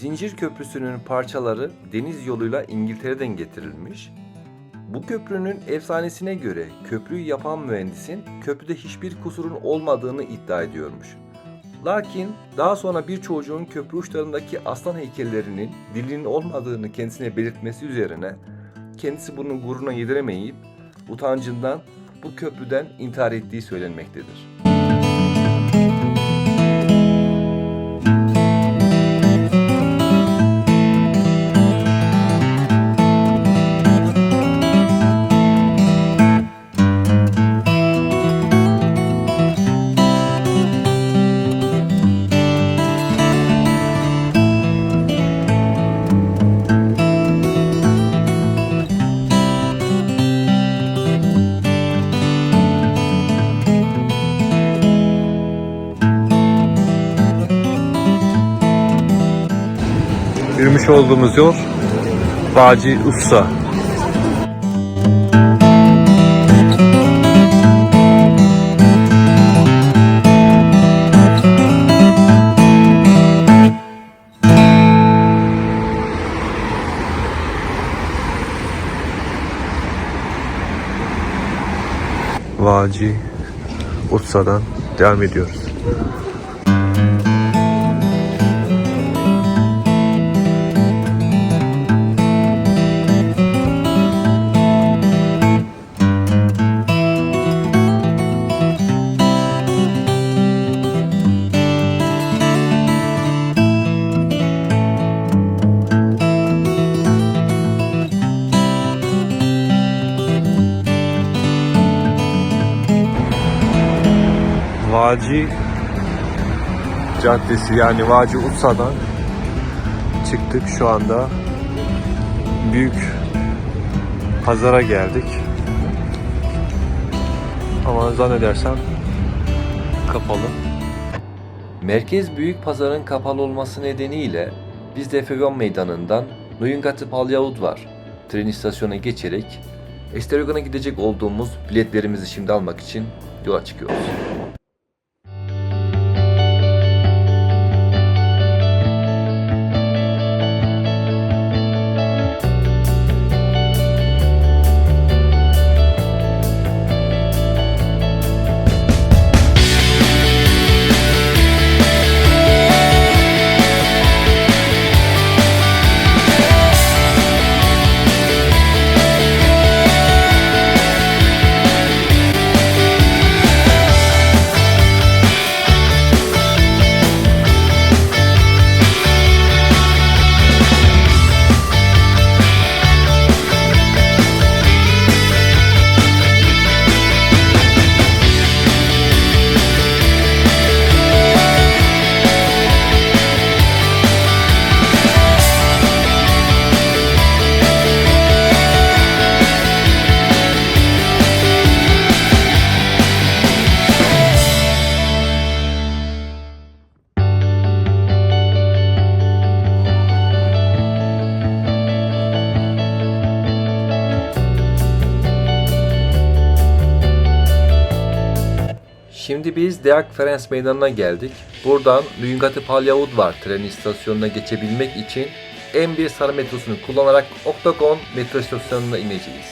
Zincir Köprüsü'nün parçaları deniz yoluyla İngiltere'den getirilmiş. Bu köprünün efsanesine göre köprüyü yapan mühendisin köprüde hiçbir kusurun olmadığını iddia ediyormuş. Lakin daha sonra bir çocuğun köprü uçlarındaki aslan heykellerinin dilinin olmadığını kendisine belirtmesi üzerine kendisi bunun gururuna yediremeyip utancından bu köprüden intihar ettiği söylenmektedir. Yürümüş olduğumuz yol Bağcı Usta. Vacı Utsa'dan devam ediyoruz. Vaci Caddesi yani Vaci Utsa'dan çıktık şu anda büyük pazara geldik ama zannedersem kapalı. Merkez Büyük Pazarın kapalı olması nedeniyle biz de Fegon Meydanı'ndan Nuyungatı Palyavut var. Tren istasyonuna geçerek Esterogan'a gidecek olduğumuz biletlerimizi şimdi almak için yola çıkıyoruz. Biz Deak Ferenc Meydanı'na geldik. Buradan Lüyüngatı Palyavut var tren istasyonuna geçebilmek için M1 Sarı metrosunu kullanarak Oktagon metro istasyonuna ineceğiz.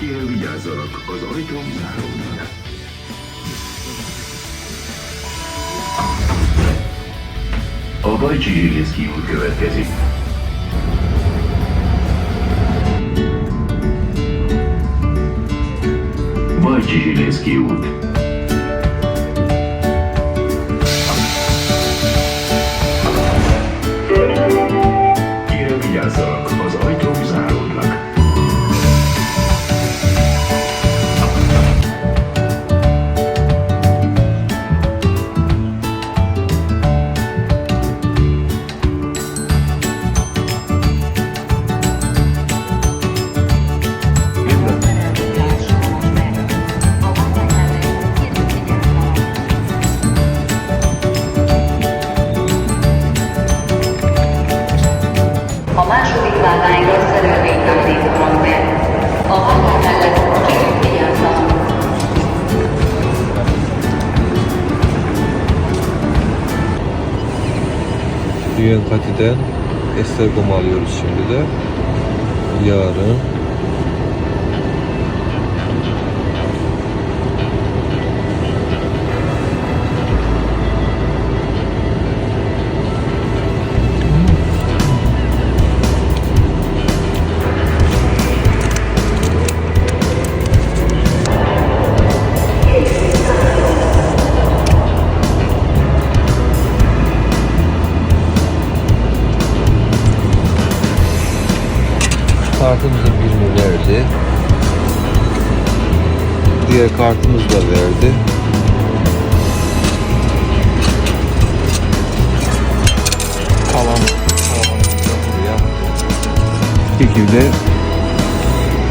Kérem vigyázzanak, az ajtó záródnak. Barbareci Jeliński w Kewetezi. Barbareci Jeliński w Estergom'u alıyoruz şimdi de. Yarın. Diğer kartımız da verdi. Kalan buraya bu şekilde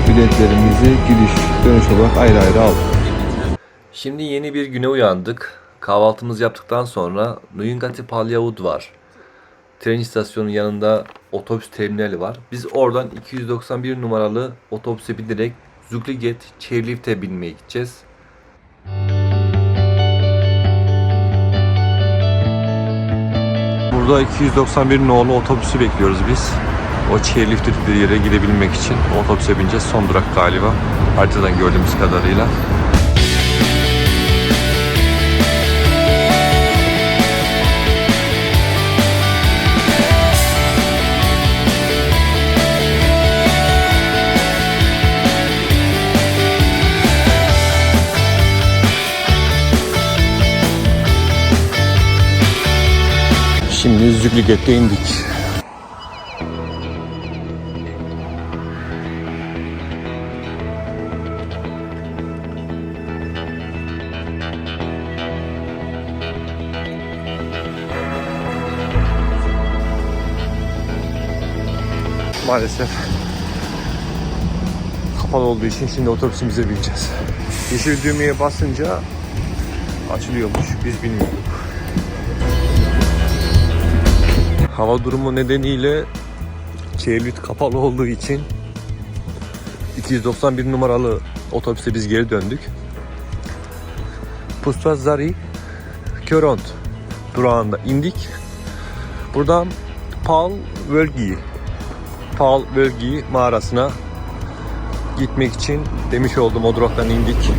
biletlerimizi gidiş dönüş olarak ayrı ayrı aldık. Şimdi yeni bir güne uyandık. Kahvaltımızı yaptıktan sonra Nuyungati Palyavut var. Tren istasyonunun yanında otobüs terminali var. Biz oradan 291 numaralı otobüse binerek Zugliget Chairlift'e binmeye gideceğiz. Burada 291 nolu otobüsü bekliyoruz biz. O chairlift dedikleri yere gidebilmek için otobüse bineceğiz. Son durak galiba. Haritadan gördüğümüz kadarıyla. Şimdi Zügliget'te indik. Maalesef kapalı olduğu için şimdi otobüsümüze bineceğiz. Yeşil düğmeye basınca açılıyormuş. Biz bilmiyorduk. Hava durumu nedeniyle Çevrit kapalı olduğu için 291 numaralı otobüse biz geri döndük. Puspazari Köront durağında indik. Buradan Pal Völgi Pal Völgi mağarasına gitmek için demiş olduğum o duraktan indik.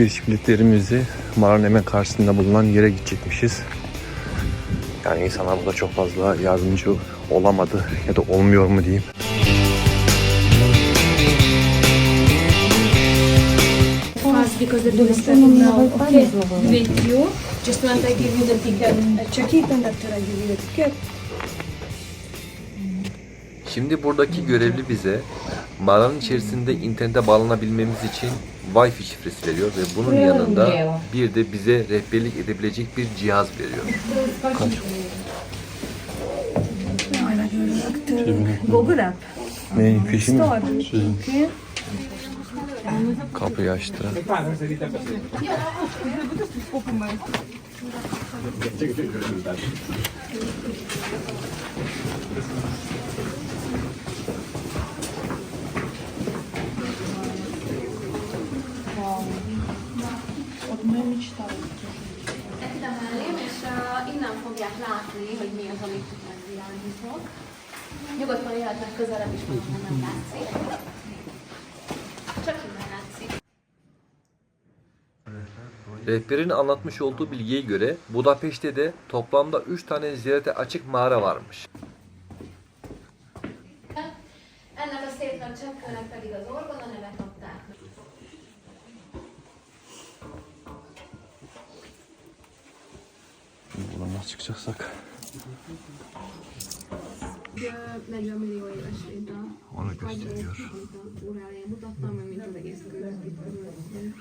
Giriş biletlerimizi mağaranın hemen karşısında bulunan yere gidecekmişiz. Yani insanlar burada çok fazla yardımcı olamadı ya da olmuyor mu diyeyim. Şimdi buradaki görevli bize mağaranın içerisinde internete bağlanabilmemiz için Wi-Fi şifresi veriyor ve bunun yanında bir de bize rehberlik edebilecek bir cihaz veriyor. Google app. Ne fişi mi? Okay. Kapıyı açtı. Megvilágítok. Nyugodtan jöhetnek közelebb is, hogyha nem látszik. Csak innen látszik. Rehberin anlatmış olduğu bilgiye göre Budapeşte de toplamda 3 tane ziyarete açık mağara varmış. Ennek a szép nagy cseppkőnek pedig az orgona nevet adták. Buradan çıkacaksak itt körülöttünk.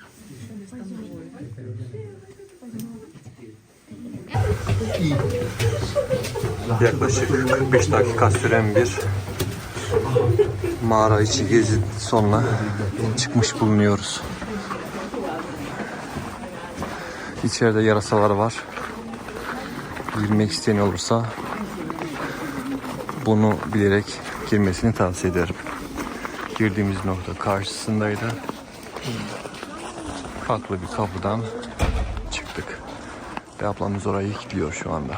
Yaklaşık 45 dakika süren bir mağara içi gezi sonuna çıkmış bulunuyoruz. İçeride yarasalar var. girmek isteyen olursa bunu bilerek girmesini tavsiye ederim. Girdiğimiz nokta karşısındaydı. Farklı bir kapıdan çıktık. Ve ablamız orayı kilitliyor şu anda.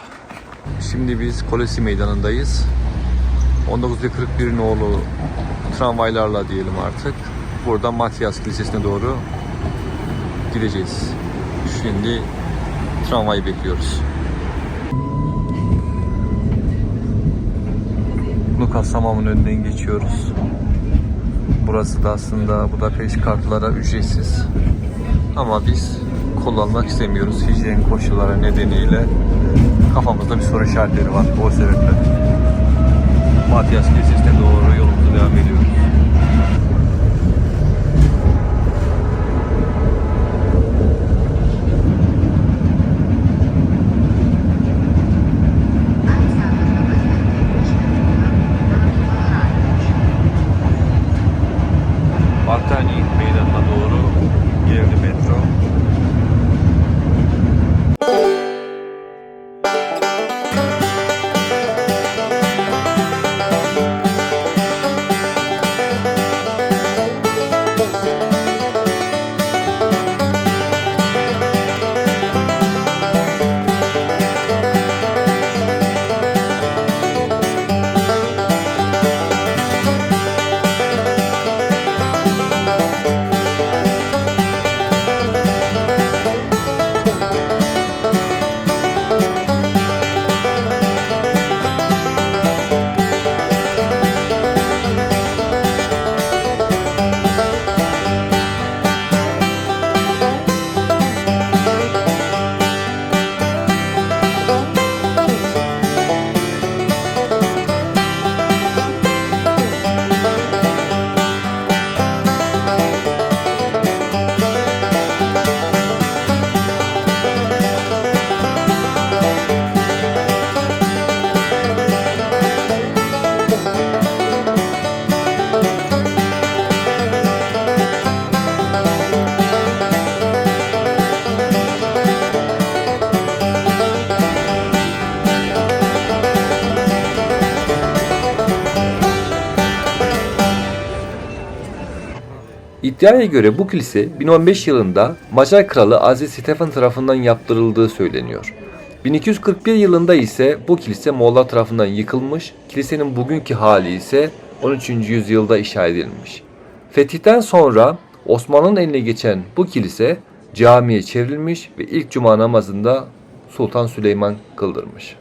Şimdi biz Kolesi Meydanı'ndayız. 19 ve 41 nolu tramvaylarla diyelim artık. Buradan Matias Kilisesi'ne doğru gideceğiz. Şimdi tramvayı bekliyoruz. Lukas Hamam'ın önünden geçiyoruz. Burası da aslında Budapest kartlara ücretsiz. Ama biz kullanmak istemiyoruz hijyen koşulları nedeniyle. Kafamızda bir soru işaretleri var o sebeple. Matias Kilisesi'ne doğru yolumuza devam ediyoruz. İddiaya göre bu kilise 1015 yılında Macar kralı Aziz Stefan tarafından yaptırıldığı söyleniyor. 1241 yılında ise bu kilise Moğollar tarafından yıkılmış, kilisenin bugünkü hali ise 13. yüzyılda inşa edilmiş. Fetihten sonra Osmanlı'nın eline geçen bu kilise camiye çevrilmiş ve ilk cuma namazında Sultan Süleyman kıldırmış.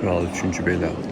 Kral 3. Bela.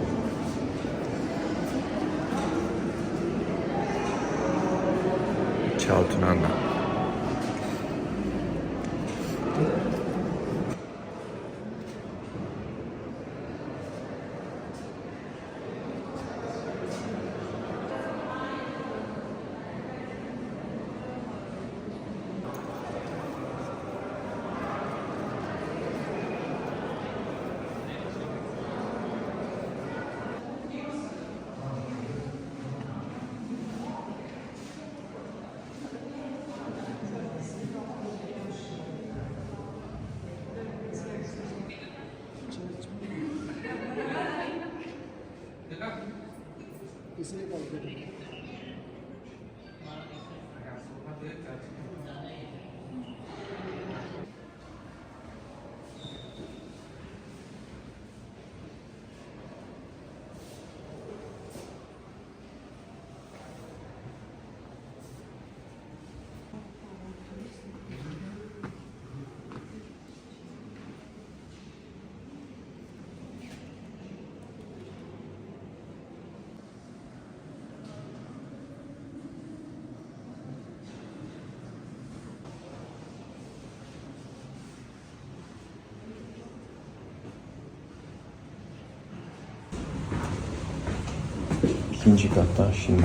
İkinci kattan şimdi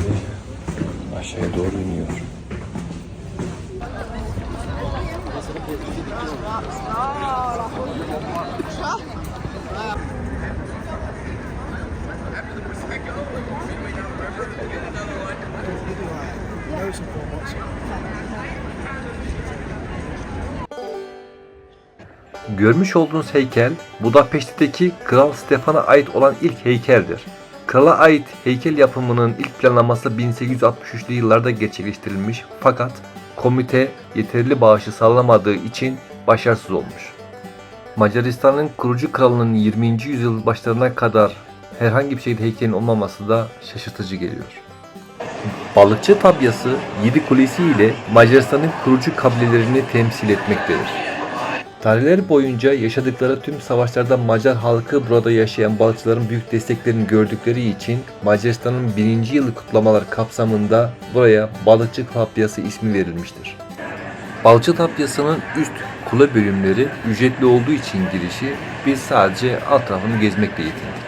aşağıya doğru iniyor. Görmüş olduğunuz heykel Budapeşte'deki Kral Stefan'a ait olan ilk heykeldir. Krala ait heykel yapımının ilk planlaması 1863'lü yıllarda gerçekleştirilmiş fakat komite yeterli bağışı sağlamadığı için başarısız olmuş. Macaristan'ın kurucu kralının 20. yüzyıl başlarına kadar herhangi bir şekilde heykelin olmaması da şaşırtıcı geliyor. Balıkçı tabyası 7 kulesi ile Macaristan'ın kurucu kabilelerini temsil etmektedir. Tarihler boyunca yaşadıkları tüm savaşlarda Macar halkı burada yaşayan balıkçıların büyük desteklerini gördükleri için Macaristan'ın birinci yılı kutlamalar kapsamında buraya Balıkçı Tapyası ismi verilmiştir. Balıkçı Tapyası'nın üst kule bölümleri ücretli olduğu için girişi biz sadece alt tarafını gezmekle yetindik.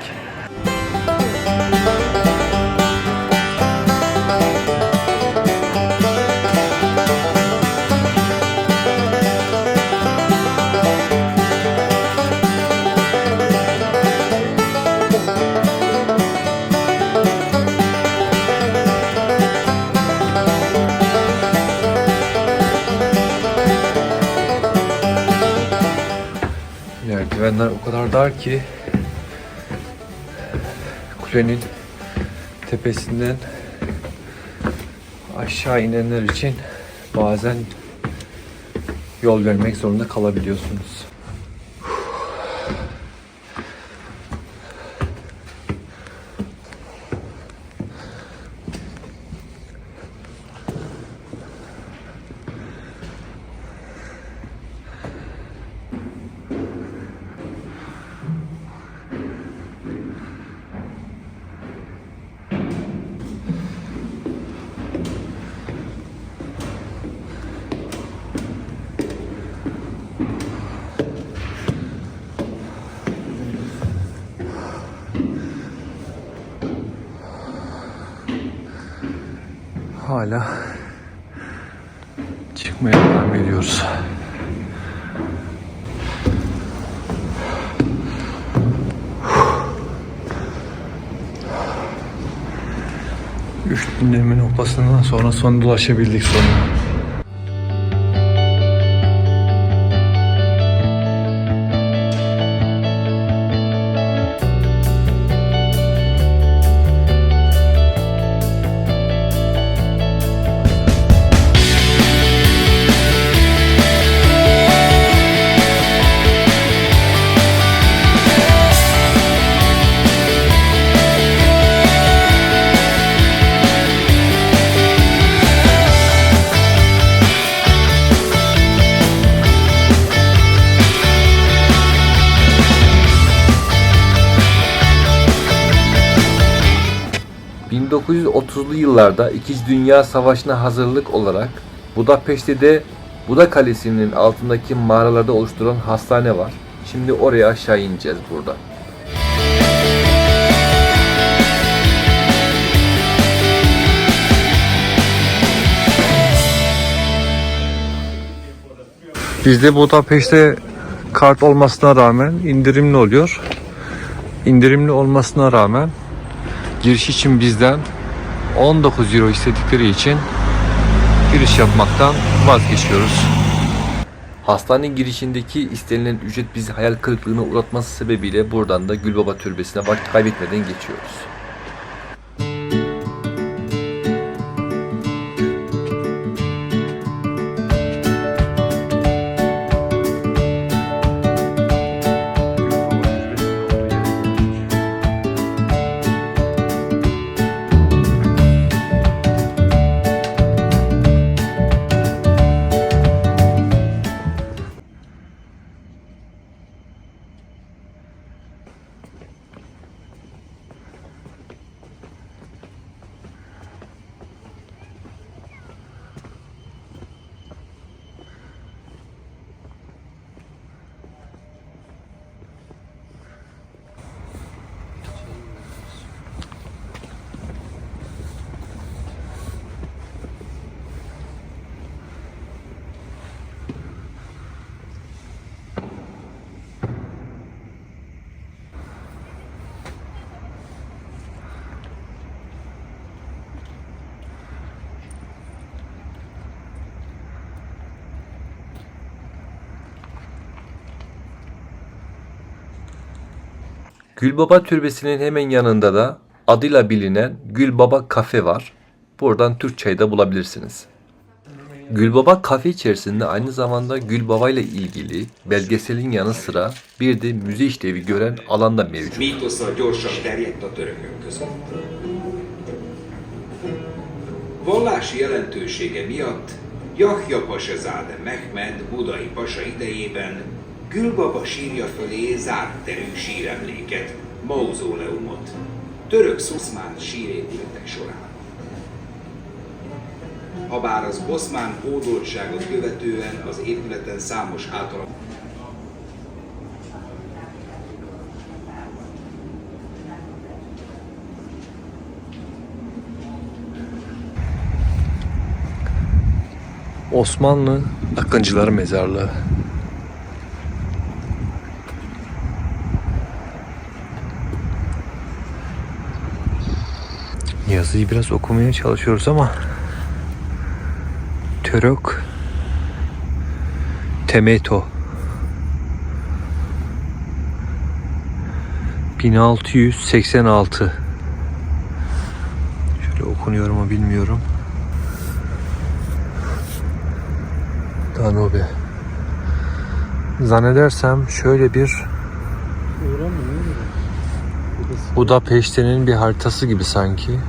Kadar dar ki kulenin tepesinden aşağı inenler için bazen yol vermek zorunda kalabiliyorsunuz. Hala çıkmaya devam ediyoruz. Üç dinleme noktasından sonra son dolaşabildik sonunda. ...1930'lu yıllarda 2. Dünya Savaşı'na hazırlık olarak Budapeşte'de Buda Kalesi'nin altındaki mağaralarda oluşturulan hastane var. Şimdi oraya aşağı ineceğiz burada. Bizde Budapeşte kart olmasına rağmen indirimli oluyor. İndirimli olmasına rağmen giriş için bizden 19 euro istedikleri için giriş yapmaktan vazgeçiyoruz. Hastane girişindeki istenilen ücret bizi hayal kırıklığına uğratması sebebiyle buradan da Gülbaba Türbesi'ne vakit kaybetmeden geçiyoruz. Gülbaba Türbesi'nin hemen yanında da adıyla bilinen Gülbaba Kafe var. Buradan Türk çayı da bulabilirsiniz. Gülbaba Kafe içerisinde aynı zamanda Gülbaba ile ilgili belgeselin yanı sıra bir de müze işlevi gören alan da mevcut. Vallási jelentősége miatt Jahja Pasazáde Mehmed budai pasa idejében Gülbaba sírja fölé zárt terű síremléket, mauzóleumot, török szuszmán sírépületek során. Habár az oszmán hódoltságot követően az épületen számos általán Osmanlı Akıncıları Mezarlığı. Yazıyı biraz okumaya çalışıyoruz ama Török Temeto 1686 Şöyle okunuyor mu bilmiyorum. Danube. Zannedersem şöyle bir Budapeşte'nin bir haritası gibi sanki.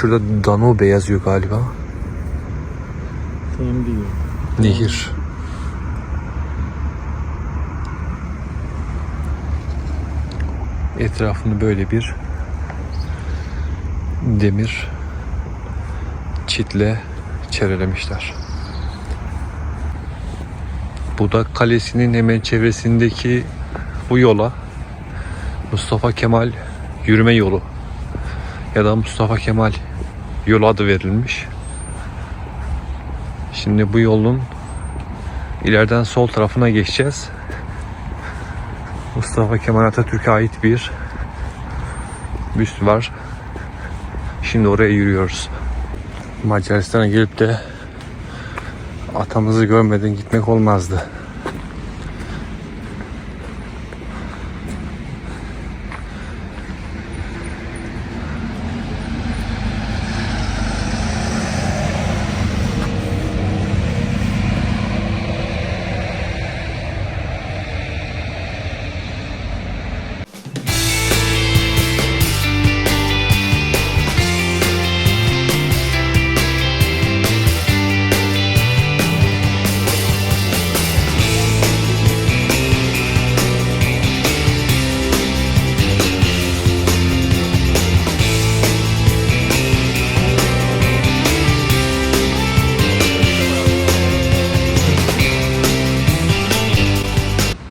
Şurada Danube yazıyor galiba. Nehir. Etrafını böyle bir demir çitle çevrelemişler. Budak Kalesi'nin hemen çevresindeki bu yola Mustafa Kemal yürüme yolu ya da Mustafa Kemal yolu adı verilmiş. Şimdi bu yolun ileriden sol tarafına geçeceğiz. Mustafa Kemal Atatürk'e ait bir büst var. Şimdi oraya yürüyoruz. Macaristan'a gelip de atamızı görmeden gitmek olmazdı.